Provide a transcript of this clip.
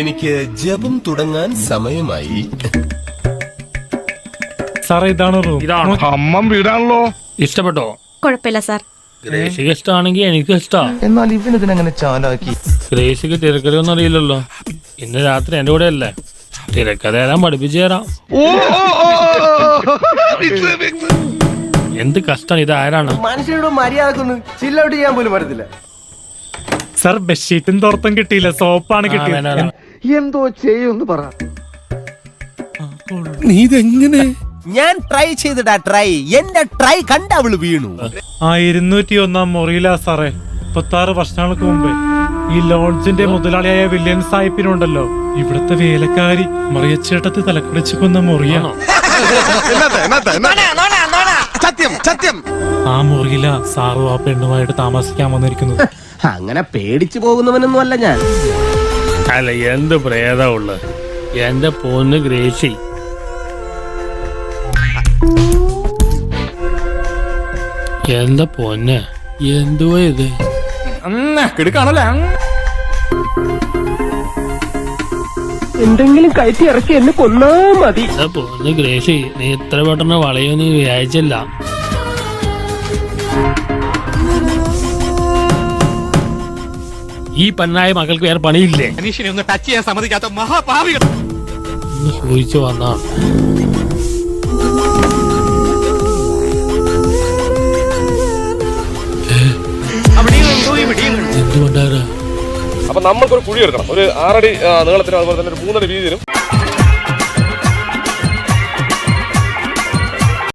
എനിക്ക് ജപം തുടങ്ങാൻ സമയമായി. സാറേ ഇതാണ് റൂം? ഇതാണ്. അമ്മം വീടാണല്ലോ. ഇഷ്ടപ്പെട്ടോ? കുഴപ്പമില്ല സാർ. ഗ്രേസിക്ക് ഇഷ്ടമാണെങ്കിൽ എനിക്ക് ഇഷ്ടാ. എന്നാൽ ഇവനിതിനെങ്ങനെ ചാലാക്കി? ഗ്രേസിക്ക് തിരക്കഥയൊന്നും അറിയില്ലല്ലോ. ഇന്ന് രാത്രി എന്റെ കൂടെ അല്ലേ? തിരക്കഥ ഏതാ പഠിപ്പിച്ചു തരാം. എന്ത് കഷ്ടം ഇത് ആരാണ്? മനുഷ്യരോട് മര്യാദക്കൊന്നും ചില്ലൗട്ട് ചെയ്യാൻ പോലും പറ്റത്തില്ല. സാർ ബെഡ്ഷീറ്റും തോർത്തും കിട്ടിയില്ല സോപ്പാണ് കിട്ടിയത്. എന്തോ ചെയ്യുമെന്ന് പറ. ഞാൻ ട്രൈ ചെയ്തിടാ ട്രൈ എന്റെ ട്രൈ കണ്ട അവൾ വീണു. ആ ഇരുന്നൂറ്റി ഒന്നാം മുറിയിലാ സാറേ. മുപ്പത്താറ് വർഷങ്ങൾക്ക് മുമ്പേ. ഈ ലോഡ്ജിന്റെ മുതലാളിയായ വില്യൻ സാഹിബിനുണ്ടല്ലോ ഇവിടുത്തെ വേലക്കാരി മറിയച്ചേട്ടത്തെ തലക്കുടിച്ച് കൊന്ന മുറിയാണോ? സത്യം സത്യം. ആ മുറിയിലാ സാറും ആ പെണ്ണുമായിട്ട് താമസിക്കാൻ വന്നിരിക്കുന്നത്. അങ്ങനെ പേടിച്ചു പോകുന്നവനൊന്നും അല്ല ഞാൻ. അല്ല എന്ത് പ്രേതാ ഉള്ളത്? എന്റെ പൊന്ന് ഗ്രേസി. എന്താ പൊന്ന്? എന്തുവാ ഇത്? എന്തെങ്കിലും കയറ്റി ഇറക്കി എന്നെ കൊന്നാ മതി. പൊന്ന് ഗ്രേസി? നീ ഇത്ര പെട്ടെന്ന് വളയോ നീ വിചാരിച്ചില്ല. ഈ പെണ്ണായ മകൾക്ക് വേറെ പണിയില്ലേ? അനീഷിനെ ഒന്ന് ടച്ച് ചെയ്യാൻ സമ്മതിക്കാത്ത മഹാപാവികൾ ഒന്ന് വന്ന. വന്നാ എന്തുകൊണ്ടാ അപ്പൊ നമ്മൾക്കൊരു കുഴി എടുക്കണം ഒരു ആറടി നീളത്തിനും നീളത്തിലും അതുപോലെ തന്നെ ഒരു മൂന്നടി വീതിയിലും